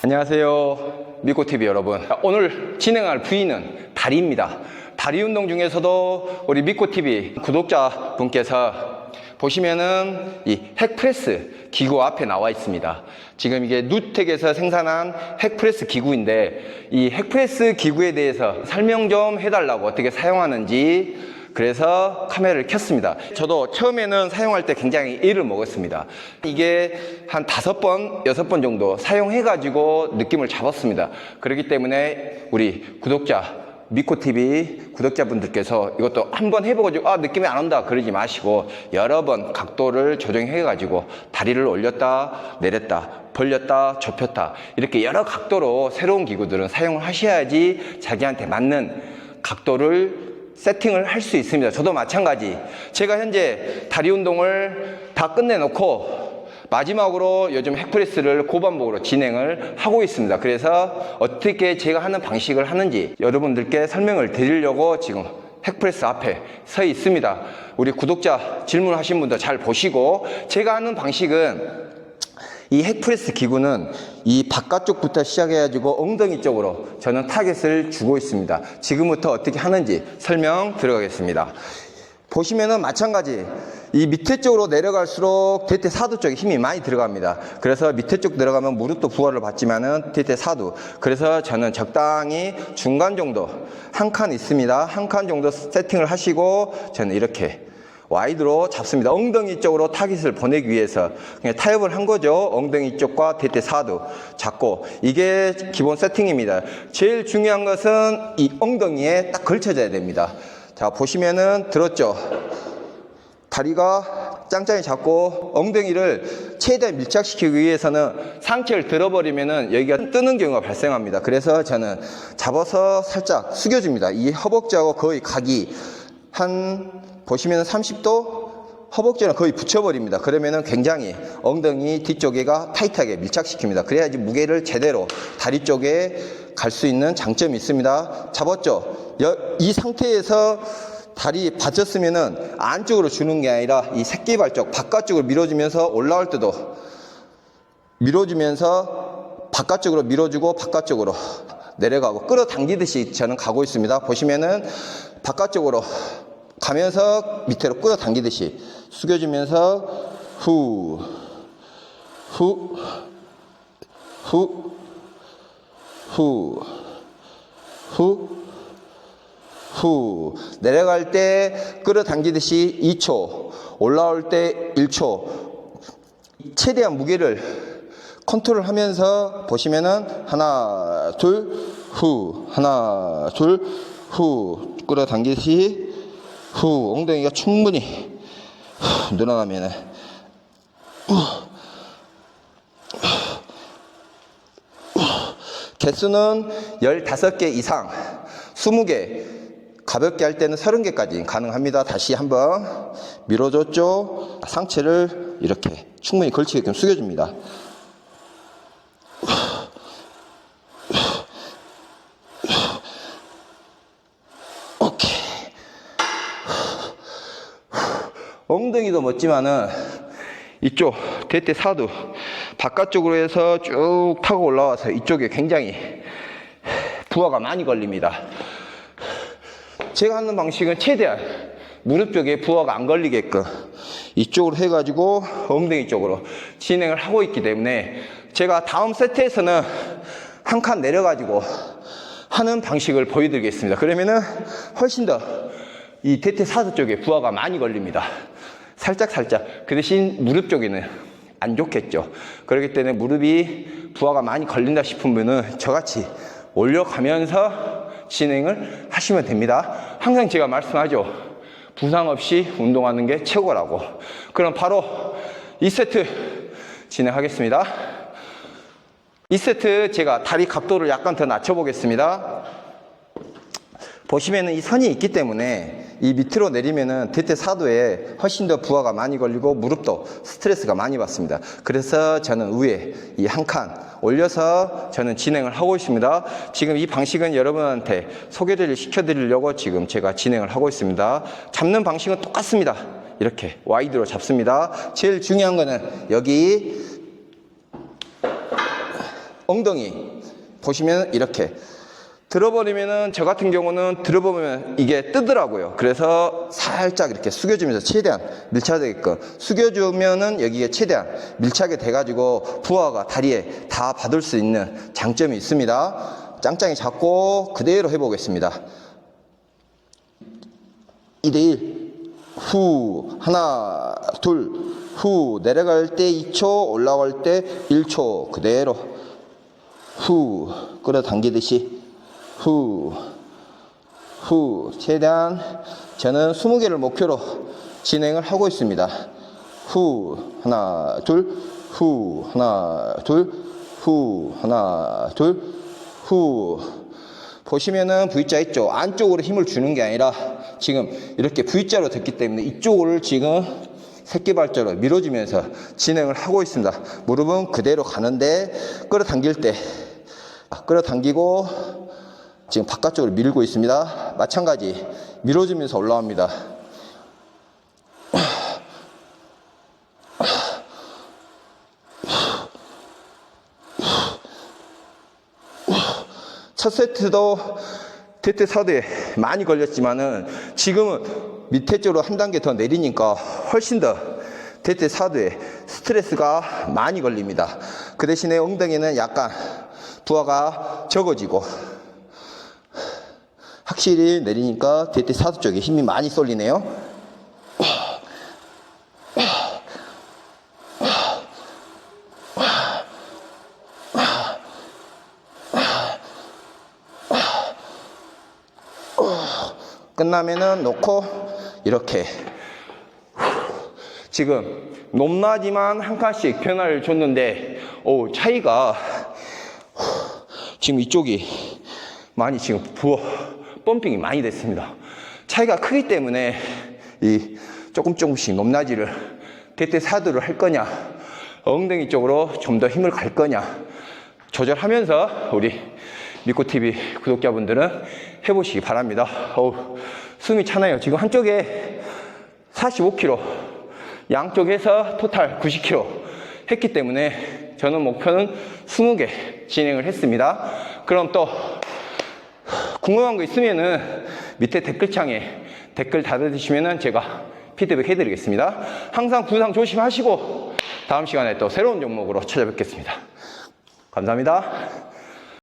안녕하세요. 미코TV 여러분. 오늘 진행할 부위는 다리입니다. 다리 운동 중에서도 우리 미코TV 구독자 분께서 보시면은 이 핵프레스 기구 앞에 나와 있습니다. 지금 이게 누텍에서 생산한 핵프레스 기구인데 이 핵프레스 기구에 대해서 설명 좀 해달라고 어떻게 사용하는지 그래서 카메라를 켰습니다. 저도 처음에는 사용할 때 굉장히 애를 먹었습니다. 이게 한 다섯 번, 여섯 번 정도 사용해가지고 느낌을 잡았습니다. 그렇기 때문에 우리 구독자, 미코TV 구독자분들께서 이것도 한번 해보고, 아, 느낌이 안 온다. 그러지 마시고, 여러 번 각도를 조정해가지고, 다리를 올렸다, 내렸다, 벌렸다, 좁혔다. 이렇게 여러 각도로 새로운 기구들은 사용을 하셔야지 자기한테 맞는 각도를 세팅을 할 수 있습니다. 저도 마찬가지. 제가 현재 다리 운동을 다 끝내놓고 마지막으로 요즘 핵프레스를 고반복으로 진행을 하고 있습니다. 그래서 어떻게 제가 하는 방식을 하는지 여러분들께 설명을 드리려고 지금 핵프레스 앞에 서 있습니다. 우리 구독자 질문하신 분도 잘 보시고 제가 하는 방식은 이 핵프레스 기구는 이 바깥쪽부터 시작해가지고 엉덩이 쪽으로 저는 타겟을 주고 있습니다. 지금부터 어떻게 하는지 설명 들어가겠습니다. 보시면은 마찬가지 이 밑에 쪽으로 내려갈수록 대퇴 사두 쪽에 힘이 많이 들어갑니다. 그래서 밑에 쪽 내려가면 무릎도 부하를 받지만은 대퇴 사두. 그래서 저는 적당히 중간 정도 한 칸 있습니다. 한 칸 정도 세팅을 하시고 저는 이렇게 와이드로 잡습니다. 엉덩이 쪽으로 타깃을 보내기 위해서 그냥 타협을 한 거죠. 엉덩이 쪽과 대퇴 사두 잡고 이게 기본 세팅입니다. 제일 중요한 것은 이 엉덩이에 딱 걸쳐져야 됩니다. 자 보시면은 들었죠. 다리가 짱짱이 잡고 엉덩이를 최대한 밀착시키기 위해서는 상체를 들어버리면은 여기가 뜨는 경우가 발생합니다. 그래서 저는 잡아서 살짝 숙여줍니다. 이 허벅지하고 거의 각이 한 보시면 30도 허벅지는 거의 붙여버립니다. 그러면은 굉장히 엉덩이 뒤쪽에가 타이트하게 밀착시킵니다. 그래야지 무게를 제대로 다리 쪽에 갈 수 있는 장점이 있습니다. 잡았죠? 여- 이 상태에서 다리 받쳤으면은 안쪽으로 주는 게 아니라 이 새끼발 쪽 바깥쪽으로 밀어주면서 올라올 때도 밀어주면서 바깥쪽으로 밀어주고 바깥쪽으로 내려가고 끌어당기듯이 저는 가고 있습니다. 보시면은 바깥쪽으로 가면서 밑으로 끌어당기듯이 숙여주면서 후, 후, 후, 후, 후, 후. 내려갈 때 끌어당기듯이 2초, 올라올 때 1초. 최대한 무게를 컨트롤 하면서 보시면은 하나, 둘, 후, 하나, 둘, 후. 끌어당기듯이 후. 엉덩이가 충분히 후, 늘어나면은 개수는 15개 이상, 20개, 가볍게 할 때는 30개까지 가능합니다. 다시 한번 밀어줬죠. 상체를 이렇게 충분히 걸치게끔 숙여줍니다. 엉덩이도 멋지만은 이쪽 대퇴 사두 바깥쪽으로 해서 쭉 타고 올라와서 이쪽에 굉장히 부하가 많이 걸립니다. 제가 하는 방식은 최대한 무릎 쪽에 부하가 안 걸리게끔 이쪽으로 해가지고 엉덩이 쪽으로 진행을 하고 있기 때문에 제가 다음 세트에서는 한 칸 내려가지고 하는 방식을 보여드리겠습니다. 그러면은 훨씬 더 이 대퇴 사두 쪽에 부하가 많이 걸립니다. 살짝 살짝 그 대신 무릎 쪽에는 안 좋겠죠. 그렇기 때문에 무릎이 부하가 많이 걸린다 싶은 분은 저같이 올려가면서 진행을 하시면 됩니다. 항상 제가 말씀하죠. 부상 없이 운동하는 게 최고라고. 그럼 바로 2세트 진행하겠습니다. 2세트 제가 다리 각도를 약간 더 낮춰 보겠습니다. 보시면은 이 선이 있기 때문에 이 밑으로 내리면은 대퇴 사도에 훨씬 더 부하가 많이 걸리고 무릎도 스트레스가 많이 받습니다. 그래서 저는 위에 이 한 칸 올려서 저는 진행을 하고 있습니다. 지금 이 방식은 여러분한테 소개를 시켜드리려고 지금 제가 진행을 하고 있습니다. 잡는 방식은 똑같습니다. 이렇게 와이드로 잡습니다. 제일 중요한 거는 여기 엉덩이 보시면 이렇게 들어버리면은 저 같은 경우는 들어보면 이게 뜨더라고요. 그래서 살짝 이렇게 숙여주면서 최대한 밀착되게끔 숙여주면은 여기에 최대한 밀착이 돼가지고 부하가 다리에 다 받을 수 있는 장점이 있습니다. 짱짱이 잡고 그대로 해보겠습니다. 2대1 후 하나 둘 후 내려갈 때 2초 올라갈 때 1초 그대로 후 끌어당기듯이 후, 후, 최대한 저는 20개를 목표로 진행을 하고 있습니다. 후, 하나, 둘, 후, 하나, 둘, 후, 하나, 둘, 후. 보시면은 V자 있죠? 안쪽으로 힘을 주는 게 아니라 지금 이렇게 V자로 됐기 때문에 이쪽을 지금 새끼발자로 밀어주면서 진행을 하고 있습니다. 무릎은 그대로 가는데 끌어당길 때 아, 끌어당기고 지금 바깥쪽으로 밀고 있습니다. 마찬가지 밀어주면서 올라옵니다. 첫 세트도 대퇴 사대에 많이 걸렸지만은 지금은 밑에 쪽으로 한 단계 더 내리니까 훨씬 더 대퇴 사대에 스트레스가 많이 걸립니다. 그 대신에 엉덩이는 약간 부하가 적어지고 확실히 내리니까 대퇴 사두 쪽에 힘이 많이 쏠리네요. 끝나면은 놓고 이렇게 지금 높낮이만 한 칸씩 변화를 줬는데 오 차이가 지금 이쪽이 많이 지금 부어 펌핑이 많이 됐습니다. 차이가 크기 때문에 이 조금 조금씩 높낮이를 대퇴 사두를 할 거냐 엉덩이 쪽으로 좀 더 힘을 갈 거냐 조절하면서 우리 미코 TV 구독자분들은 해보시기 바랍니다. 어우, 숨이 차나요. 지금 한쪽에 45kg, 양쪽에서 토탈 90kg 했기 때문에 저는 목표는 20개 진행을 했습니다. 그럼 또 궁금한 거 있으면은 밑에 댓글창에 댓글 달아주시면은 제가 피드백 해드리겠습니다. 항상 부상 조심하시고 다음 시간에 또 새로운 종목으로 찾아뵙겠습니다. 감사합니다.